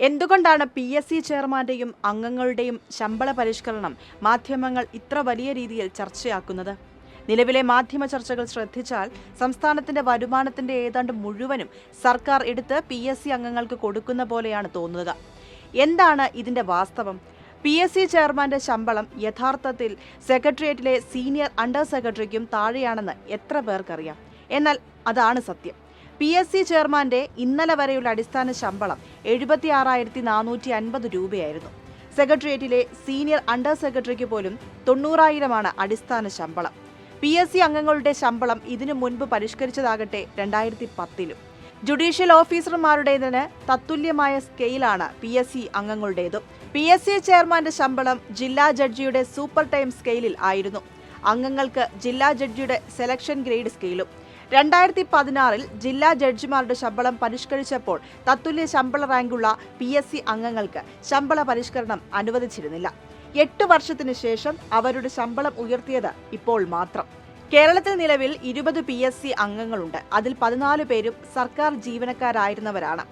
എന്തുകൊണ്ടാണ് P S C ചെയർമാന്റെയും അംഗങ്ങളുടെയും ശമ്പള പരിഷ്കരണം മാധ്യമങ്ങൾ ഇത്ര വലിയ രീതിയിൽ ചർച്ചയാക്കുന്നത്? നിലവിലെ മാധ്യമ ചർച്ചകൾ ശ്രദ്ധിച്ചാൽ സംസ്ഥാനത്തിന്റെ വരുമാനത്തിന്റെ ഏതാണ്ട് മുഴുവനും സർക്കാർ എടുത്ത് പി എസ് സി അംഗങ്ങൾക്ക് കൊടുക്കുന്ന പോലെയാണ് തോന്നുക. എന്താണ് ഇതിന്റെ വാസ്തവം? പി എസ് സി ചെയർമാന്റെ ശമ്പളം യഥാർത്ഥത്തിൽ സെക്രട്ടേറിയറ്റിലെ സീനിയർ അണ്ടർ സെക്രട്ടറിക്കും താഴെയാണെന്ന് എത്ര പേർക്കറിയാം? എന്നാൽ അതാണ് സത്യം. പി എസ് സി ചെയർമാന്റെ ഇന്നലെ വരെയുള്ള അടിസ്ഥാന ശമ്പളം എഴുപത്തി ആറായിരത്തി നാനൂറ്റി അൻപത് രൂപയായിരുന്നു. സെക്രട്ടേറിയറ്റിലെ സീനിയർ അണ്ടർ സെക്രട്ടറിക്ക് പോലും തൊണ്ണൂറായിരമാണ് അടിസ്ഥാന ശമ്പളം. പി എസ് സി അംഗങ്ങളുടെ ശമ്പളം ഇതിനു മുൻപ് പരിഷ്കരിച്ചതാകട്ടെ രണ്ടായിരത്തി പത്തിലും ജുഡീഷ്യൽ ഓഫീസർമാരുടേതിന് തത്തുല്യമായ സ്കെയിലാണ് പി എസ് സി അംഗങ്ങളുടേതും. പി എസ് സി ചെയർമാന്റെ ശമ്പളം ജില്ലാ ജഡ്ജിയുടെ സൂപ്പർ ടൈം സ്കെയിലിൽ ആയിരുന്നു. അംഗങ്ങൾക്ക് ജില്ലാ ജഡ്ജിയുടെ സെലക്ഷൻ ഗ്രേഡ് സ്കെയിലും രണ്ടായിരത്തി പതിനാറിൽ ജില്ലാ ജഡ്ജിമാരുടെ ശമ്പളം പരിഷ്കരിച്ചപ്പോൾ തത്തുല്യ ശമ്പള റാങ്കുള്ള പി എസ് സി അംഗങ്ങൾക്ക് ശമ്പള പരിഷ്കരണം അനുവദിച്ചിരുന്നില്ല. എട്ട് വർഷത്തിന് ശേഷം അവരുടെ ശമ്പളം ഉയർത്തിയത് ഇപ്പോൾ മാത്രം. കേരളത്തിൽ നിലവിൽ ഇരുപത് പി എസ് സി അംഗങ്ങളുണ്ട്. അതിൽ പതിനാല് പേരും സർക്കാർ ജീവനക്കാരായിരുന്നവരാണ്.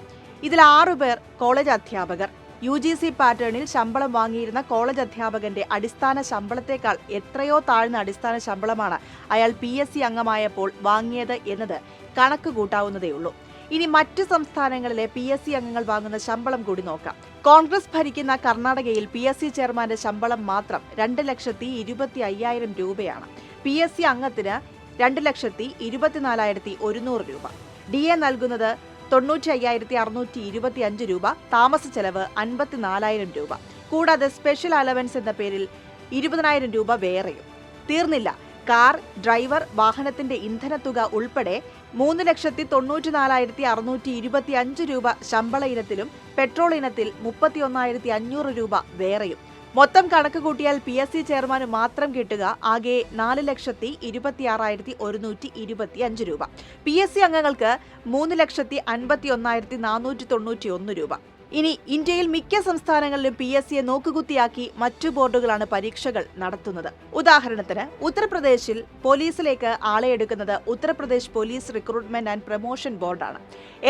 ഇതിൽ ആറുപേർ കോളേജ് അധ്യാപകർ. യു ജി സി പാറ്റേണിൽ ശമ്പളം വാങ്ങിയിരുന്ന കോളേജ് അധ്യാപകന്റെ അടിസ്ഥാന ശമ്പളത്തേക്കാൾ എത്രയോ താഴ്ന്ന അടിസ്ഥാന ശമ്പളമാണ് അയാൾ പി എസ് സി അംഗമായപ്പോൾ വാങ്ങിയത് എന്നത് കണക്ക് കൂട്ടാവുന്നതേയുള്ളൂ ഇനി മറ്റ് സംസ്ഥാനങ്ങളിലെ പി എസ് സി അംഗങ്ങൾ വാങ്ങുന്ന ശമ്പളം കൂടി നോക്കാം. കോൺഗ്രസ് ഭരിക്കുന്ന കർണാടകയിൽ പി എസ് സി ചെയർമാന്റെ ശമ്പളം മാത്രം രണ്ട് ലക്ഷത്തി ഇരുപത്തി അയ്യായിരം രൂപയാണ്. പി എസ് സി അംഗത്തിന് രണ്ട് ലക്ഷത്തി ഇരുപത്തിനാലായിരത്തി ഒരുന്നൂറ് രൂപ. ഡി എ നൽകുന്നത് തൊണ്ണൂറ്റി അയ്യായിരത്തി അറുന്നൂറ്റി ഇരുപത്തി അഞ്ച് രൂപ താമസ ചെലവ് അൻപത്തിനാലായിരം രൂപ. കൂടാതെ സ്പെഷ്യൽ അലവൻസ് എന്ന പേരിൽ ഇരുപതിനായിരം രൂപ വേറെയും. തീർന്നില്ല. കാർ ഡ്രൈവർ വാഹനത്തിന്റെ ഇന്ധനത്തുക ഉൾപ്പെടെ മൂന്ന് ലക്ഷത്തി തൊണ്ണൂറ്റി നാലായിരത്തി അറുന്നൂറ്റി ഇരുപത്തി അഞ്ച് രൂപ ശമ്പള ഇനത്തിലും പെട്രോൾ ഇനത്തിൽ മുപ്പത്തി ഒന്നായിരത്തി അഞ്ഞൂറ് രൂപ വേറെയും. മൊത്തം കണക്ക് കൂട്ടിയാൽ പി എസ് സി ചെയർമാന് മാത്രം കിട്ടുക. ആകെ നാല് ലക്ഷത്തി ഇരുപത്തി ആറായിരത്തി ഒരുന്നൂറ്റി ഇരുപത്തി അഞ്ച് രൂപ. പി എസ് സി അംഗങ്ങൾക്ക് മൂന്ന് ലക്ഷത്തി അൻപത്തി ഒന്നായിരത്തി നാനൂറ്റി തൊണ്ണൂറ്റി ഒന്ന് രൂപ. ഇനി ഇന്ത്യയിൽ മിക്ക സംസ്ഥാനങ്ങളിലും പി എസ് സിയെ നോക്കുകുത്തിയാക്കി മറ്റു ബോർഡുകളാണ് പരീക്ഷകൾ നടത്തുന്നത്. ഉദാഹരണത്തിന് ഉത്തർപ്രദേശിൽ പോലീസിലേക്ക് ആളെ എടുക്കുന്നത് Uttar Pradesh police recruitment and promotion ബോർഡാണ്.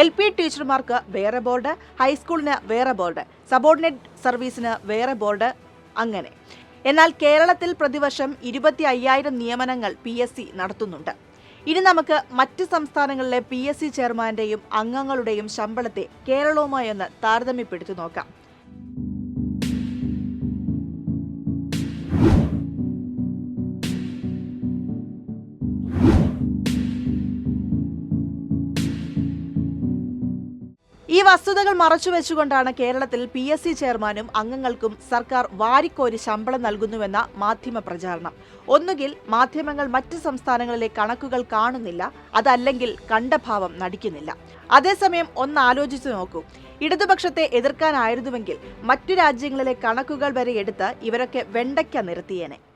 എൽ പി ടീച്ചർമാർക്ക് വേറെ ബോർഡ് ഹൈസ്കൂളിന് വേറെ ബോർഡ് സബോർഡിനേറ്റ് സർവീസിന് വേറെ ബോർഡ് അങ്ങനെ. എന്നാൽ കേരളത്തിൽ പ്രതിവർഷം ഇരുപത്തി അയ്യായിരം നിയമനങ്ങൾ പി എസ് സി നടത്തുന്നുണ്ട്. ഇനി നമുക്ക് മറ്റ് സംസ്ഥാനങ്ങളിലെ പി എസ് സി ചെയർമാന്റെയും അംഗങ്ങളുടെയും ശമ്പളത്തെ കേരളവുമായി ഒന്ന് താരതമ്യപ്പെടുത്തി നോക്കാം. ഈ വസ്തുതകൾ മറച്ചുവെച്ചുകൊണ്ടാണ് കേരളത്തിൽ പി എസ് സി ചെയർമാനും അംഗങ്ങൾക്കും സർക്കാർ വാരിക്കോരി ശമ്പളം നൽകുന്നുവെന്ന മാധ്യമ പ്രചാരണം. ഒന്നുകിൽ മാധ്യമങ്ങൾ മറ്റ് സംസ്ഥാനങ്ങളിലെ കണക്കുകൾ കാണുന്നില്ല അതല്ലെങ്കിൽ കണ്ടഭാവം നടിക്കുന്നില്ല. അതേസമയം ഒന്ന് ആലോചിച്ചു നോക്കൂ. ഇടതുപക്ഷത്തെ എതിർക്കാനായിരുന്നുവെങ്കിൽ മറ്റു രാജ്യങ്ങളിലെ കണക്കുകൾ വരെ എടുത്ത് ഇവരൊക്കെ വെണ്ടയ്ക്ക നിരത്തിയേനെ.